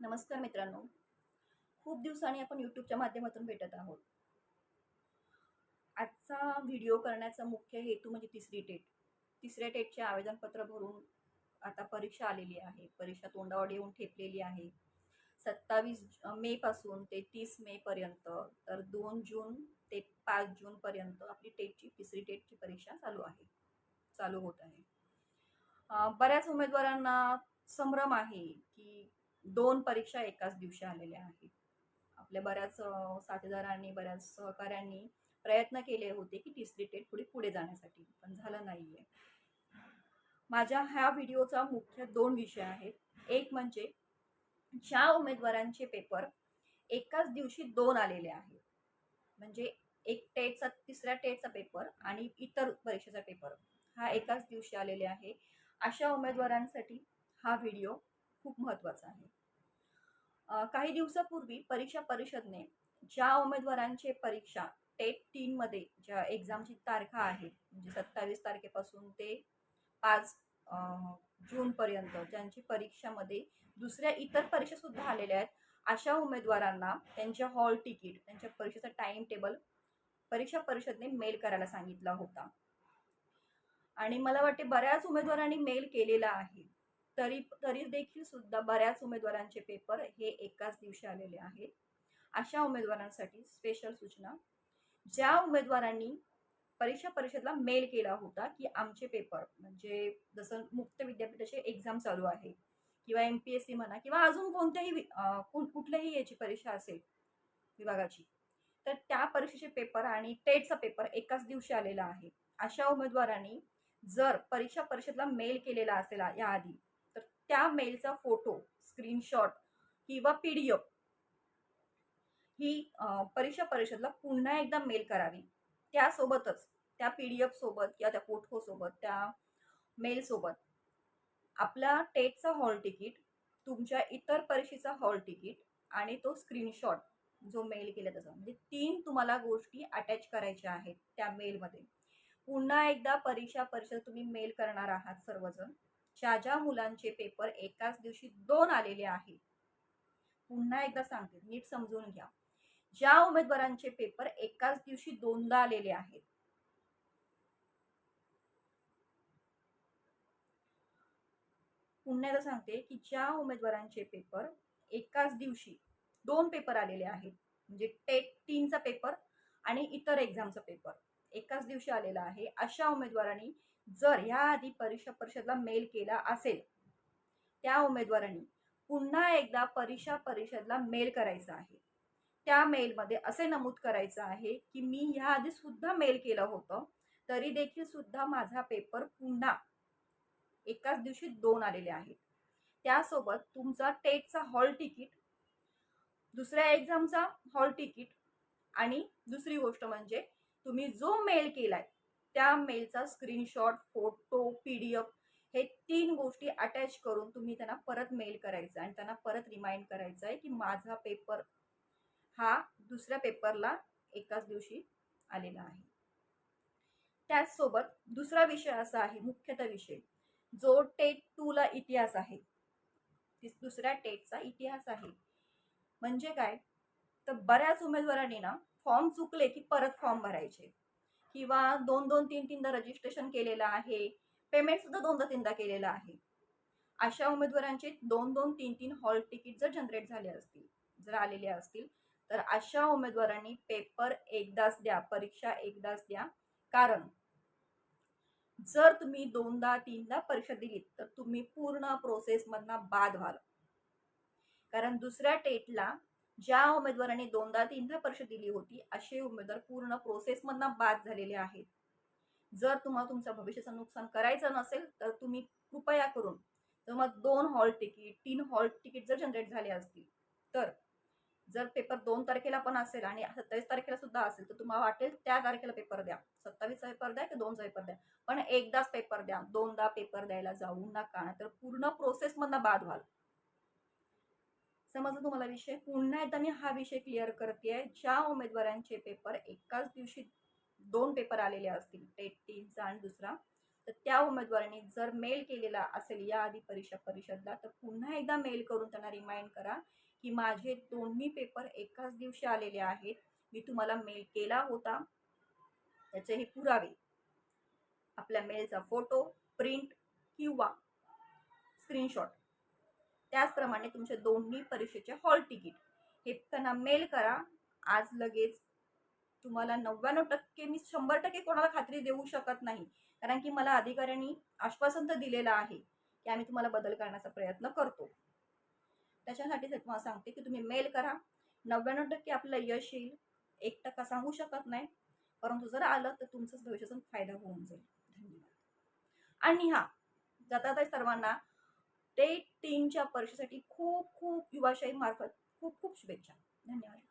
नमस्कार मित्रांनो. खूप दिवसांनी आपण यूट्यूबच्या माध्यमातून भेटत आहोत. आजचा व्हिडिओ करण्याचा मुख्य हेतू म्हणजे तिसरी टेट तिसऱ्या टेटचे आवेदनपत्र भरून आता परीक्षा आलेली आहे. परीक्षा तोंडावर येऊन ठेपलेली आहे. सत्तावीस मेपासून ते तीस मेपर्यंत तर दोन जून ते पाच जूनपर्यंत आपली टेटची तिसरी टेटची परीक्षा चालू आहे. चालू होत आहे. बऱ्याच उमेदवारांना संभ्रम आहे की दोन परीक्षा एकाच दिवशी आलेल्या आहेत. आपल्या बऱ्याच साथीदारांनी बऱ्याच सहकाऱ्यांनी प्रयत्न केले होते की तिसरी टेट पुढे पुढे जाण्यासाठी पण झालं नाही आहे माझ्या ह्या व्हिडिओचा मुख्य दोन विषय आहेत. एक म्हणजे ज्या उमेदवारांचे पेपर एकाच दिवशी दोन आलेले आहेत. म्हणजे एक टेटचा तिसऱ्या टेटचा पेपर आणि इतर परीक्षेचा पेपर हा एकाच दिवशी आलेले आहे. अशा उमेदवारांसाठी हा व्हिडिओ खूप महत्त्वाचा आहे. काही दिवसापूर्वी परीक्षा परिषदने ज्या उमेदवारांचे परीक्षा टेट तीनमध्ये ज्या एक्झामची तारखा आहे म्हणजे सत्तावीस तारखेपासून ते पाच जूनपर्यंत ज्यांची परीक्षामध्ये दुसऱ्या इतर परीक्षासुद्धा आलेल्या आहेत अशा उमेदवारांना त्यांच्या हॉल तिकीट त्यांच्या परीक्षेचा टाइम टेबल परीक्षा परिषदने मेल करायला सांगितला होता. आणि मला वाटते बऱ्याच उमेदवारांनी मेल केलेला आहे. तरी तरी देखील सुद्धा बऱ्याच उमेदवारांचे पेपर हे एकाच दिवशी आलेले आहेत. अशा उमेदवारांसाठी स्पेशल सूचना. ज्या उमेदवारांनी परीक्षा परिषदला मेल केला होता की आमचे पेपर म्हणजे जसं मुक्त विद्यापीठाचे एक्झाम चालू आहे किंवा एम पी एस सी म्हणा किंवा अजून कोणत्याही कुठल्याही याची परीक्षा असेल विभागाची तर त्या परीक्षेचे पेपर आणि टेटचा पेपर एकाच दिवशी आलेला आहे. अशा उमेदवारांनी जर परीक्षा परिषदला मेल केलेला असेल याआधी त्या मेलचा फोटो स्क्रीनशॉट किंवा पी डी एफ ही परीक्षा परिषदला पुन्हा एकदा मेल करावी. त्यासोबतच त्या पी डी एफ सोबत किंवा त्या फोटोसोबत त्या मेलसोबत आपला टेटचा हॉल तिकीट तुमच्या इतर परीक्षेचा हॉल तिकीट आणि तो स्क्रीनशॉट जो मेल केला त्याचा. म्हणजे तीन तुम्हाला गोष्टी अटॅच करायच्या आहेत त्या मेलमध्ये पुन्हा एकदा परीक्षा परिषद तुम्ही मेल करणार आहात सर्वजण. ज्या ज्या मुलांचे पेपर एकाच दिवशी दोन आलेले आहेत. पुन्हा एकदा सांगते नीट समजून घ्या. ज्या उमेदवारांचे पेपर एकाच दिवशी दोनदा आलेले आहेत. पुन्हा एकदा सांगते की ज्या उमेदवारांचे पेपर एकाच दिवशी दोन पेपर आलेले आहेत. म्हणजे टेट तीनचा पेपर आणि इतर एक्झामचा पेपर एकाच दिवशी आलेला आहे. अशा उमेदवारांनी जर ह्याआधी परीक्षा परिषदला मेल केला असेल त्या उमेदवारांनी पुन्हा एकदा परीक्षा परिषदला मेल करायचा आहे. त्या मेलमध्ये असे नमूद करायचं आहे की मी ह्याआधी सुद्धा मेल केलं होतं तरी देखील सुद्धा माझा पेपर पुन्हा एकाच दिवशी दोन आलेले आहेत. त्यासोबत तुमचा टेटचा हॉल तिकीट दुसऱ्या एक्झामचा हॉल तिकीट आणि दुसरी गोष्ट म्हणजे तुम्ही जो मेल केलाय त्या मेलचा screenshot photo P D F हे तीन गोष्टी अटॅच करून तुम्ही त्यांना परत मेल करायचं आणि त्यांना परत रिमाइंड करायचं आहे की माझा पेपर हा दुसऱ्या पेपरला एकाच दिवशी आलेला आहे. त्याचसोबत दुसरा विषय असा आहे मुख्यतः विषय जो टेट टूला इतिहास आहे. दुसऱ्या टेटचा इतिहास आहे. म्हणजे काय? तर बऱ्याच उमेदवारांनी ना फॉर्म चुकले की परत फॉर्म भरायचे. किंवा दोन दोन तीन तीनदा रजिस्ट्रेशन केलेलं आहे. पेमेंट सुद्धा दोनदा तीनदा केलेलं आहे. अशा उमेदवारांचे दोन दोन तीन तीन हॉल तिकीट जर जनरेट झाले असतील जर आलेले असतील तर अशा उमेदवारांनी पेपर एकदाच द्या परीक्षा एकदाच द्या. कारण जर तुम्ही दोनदा तीनदा परीक्षा दिलीत तर तुम्ही पूर्ण प्रोसेसमधनं बाद व्हाल. कारण दुसऱ्या टेटला ज्या उमेदवारांनी दोनदा तीनदा परीक्षा दिली होती असे उमेदवार पूर्ण प्रोसेसमधनं बाद झालेले आहेत. जर तुम्हाला तुमच्या भविष्याचं नुकसान करायचं नसेल तर तुम्ही कृपया करून तुम्हाला दोन हॉल तिकीट तीन हॉल तिकीट जर जनरेट झाले असतील तर जर पेपर दोन तारखेला पण असेल आणि सत्तावीस तारखेला सुद्धा असेल तर तुम्हाला वाटेल त्या तारखेला पेपर द्या. सत्तावीसचा पेपर द्या की दोनचा पेपर द्या. पण एकदाच पेपर द्या. दोनदा पेपर द्यायला जाऊ नका तर पूर्ण प्रोसेसमधनं बाद व्हाल. समजलं तुम्हाला विषय? पुन्हा एकदा मी हा विषय क्लिअर करते आहे ज्या उमेदवारांचे पेपर एकाच दिवशी दोन पेपर आलेले असतील टेट तीनचा आणि दुसरा तर त्या उमेदवारांनी जर मेल केलेला असेल याआधी परीक्षा परिषदला तर पुन्हा एकदा मेल करून त्यांना रिमाइंड करा की माझे दोन्ही पेपर एकाच दिवशी आलेले आहेत. मी तुम्हाला मेल केला होता. त्याचे हे पुरावे. आपल्या मेलचा फोटो प्रिंट किंवा स्क्रीनशॉट त्याचप्रमाणे तुमचे दोन्ही परीक्षेचे हॉल तिकीट. हे त्यांना मेल करा. आज लगेच तुम्हाला नव्याण्णव टक्के मी शंभर टक्के कोणाला खात्री देऊ शकत नाही. कारण की मला अधिकाऱ्यांनी आश्वासन तर दिलेलं आहे की आम्ही तुम्हाला बदल करण्याचा प्रयत्न करतो. त्याच्यासाठीच तुम्हाला सांगते की तुम्ही मेल करा. नव्याण्णव टक्के आपल्याला यश येईल. एक टक्का सांगू शकत नाही. परंतु जर आलं तर तुमचाच भविष्याचा फायदा होऊन जाईल. धन्यवाद. आणि हा जाता सर्वांना टेट तीनच्या परीक्षेसाठी खूप खूप युवाशाही मार्फत खूप खूप शुभेच्छा. धन्यवाद.